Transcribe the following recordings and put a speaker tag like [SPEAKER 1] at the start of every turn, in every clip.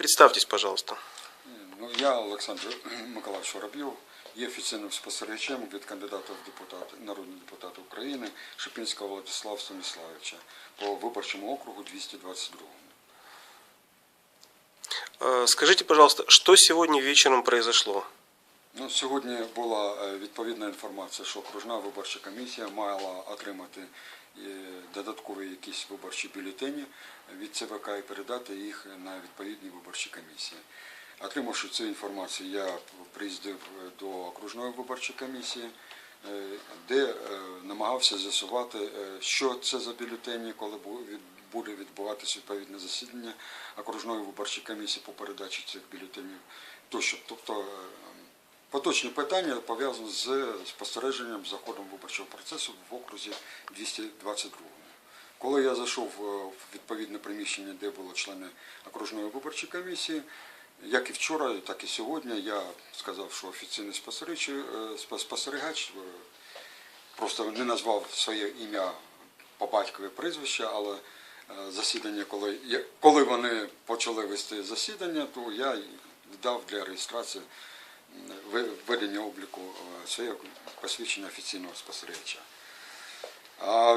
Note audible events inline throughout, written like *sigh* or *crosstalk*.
[SPEAKER 1] Представьтесь, пожалуйста.
[SPEAKER 2] Ну, я Олександр *clears throat* Миколаївич Воробйов, є офіційним спостерігачем від кандидата в депутати, народного депутата України Шипінського Владислава Станіславовича по виборчому округу 222.
[SPEAKER 1] Э, Скажите, пожалуйста, что сегодня вечером произошло?
[SPEAKER 2] Ну, сьогодні була е, відповідна інформація, що окружна виборча комісія мала отримати е, додаткові якісь виборчі бюлетені від ЦВК і передати їх на відповідні виборчі комісії. Отримавши цю інформацію, я приїздив до окружної виборчої комісії, е, де е, намагався з'ясувати, е, що це за бюлетені, коли буде відбуватися відповідне засідання окружної виборчої комісії по передачі цих бюлетенів. Тобто е, Поточні питання пов'язані з спостереженням за ходом виборчого процесу в окрузі 222. Коли я зайшов е, в відповідне приміщення, де були члени окружної виборчої комісії, як і вчора, так і сьогодні, я сказав, що офіційний спостерігач, е, спо- спостерігач е, просто не назвав своє ім'я по батькові прізвище, але засідання, коли, коли вони почали вести засідання, то я дав для реєстрації введення обліку це як посвідчення офіційного спостерігача.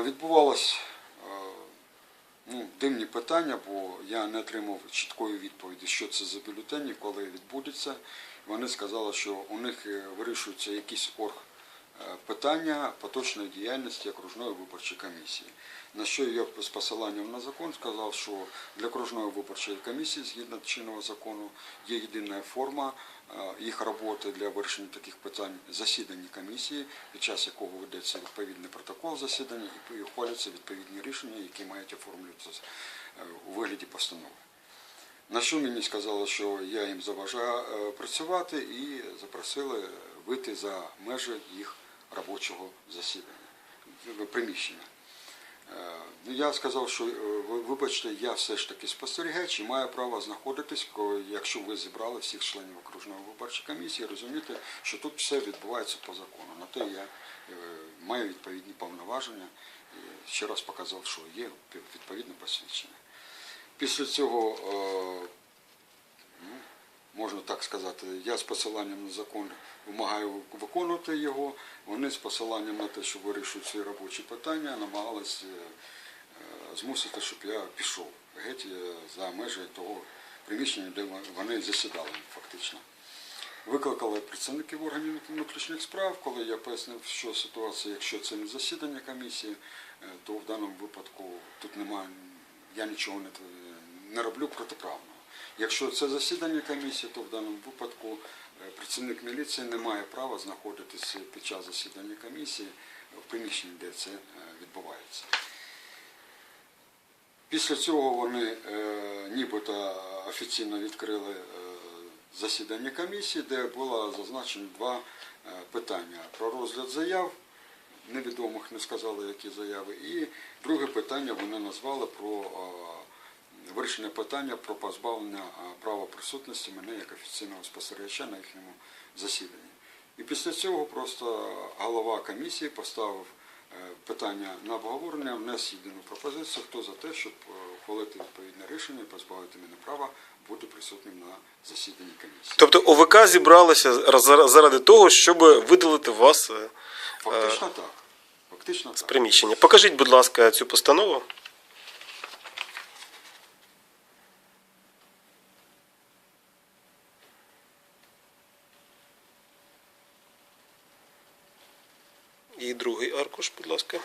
[SPEAKER 2] Відбувалось е, ну, дивні питання, бо я не отримав чіткої відповіді, що це за бюлетені, коли відбудеться. Вони сказали, що у них вирішується якийсь е, питання поточної діяльності окружної виборчої комісії. На що я з посиланням на закон сказав, що для окружної виборчої комісії, згідно чинного закону, є єдина форма е, їх роботи для вирішення таких питань засідання комісії, під час якого ведеться відповідний протокол засідання і ухвалюються відповідні рішення, які мають оформлюватися е, у вигляді постанови. На що мені сказали, що я їм заважаю е, працювати і запросили вийти за межі їх робочого засідання, приміщення. Е, ну, Я сказав, що е, ви- вибачте, я все ж таки спостерігач і маю право знаходитись, якщо ви зібрали всіх членів окружної виборчої комісії, розумієте, що тут все відбувається по закону. На те я е, маю відповідні повноваження і ще раз показав, що є відповідне посвідчення. Після цього, е, можна так сказати, я з посиланням на закон вимагаю виконувати його. Вони з посиланням на те, що вирішують свої робочі питання, намагалися е, змусити, щоб я пішов геть е, за межі того приміщення, де вони засідали фактично. Викликали представників органів внутрішніх справ, коли я пояснив, що ситуація, якщо це не засідання комісії, е, то в даному випадку тут немає, я нічого не, не роблю протиправного. Якщо це засідання комісії, то в даному випадку е, працівник міліції не має права знаходитися під час засідання комісії в приміщенні, де це е, відбувається. Після цього вони е, нібито офіційно відкрили засідання комісії, де було зазначено два питання про розгляд заяв, невідомих не сказали, які заяви, і друге питання вони назвали про вирішення питання про позбавлення е, права присутності мене як офіційного спостерігача на їхньому засіданні. І після цього просто голова комісії поставив е, питання на обговорення, внес єдину пропозицію, хто за те, щоб е, ухвалити відповідне рішення і позбавити мене права бути присутнім на засіданні комісії.
[SPEAKER 1] Тобто ОВК зібралося заради того, щоб видалити вас е,
[SPEAKER 2] Фактично так. Фактично
[SPEAKER 1] з приміщення. Покажіть, будь ласка, цю постанову. І другий аркуш, будь ласка.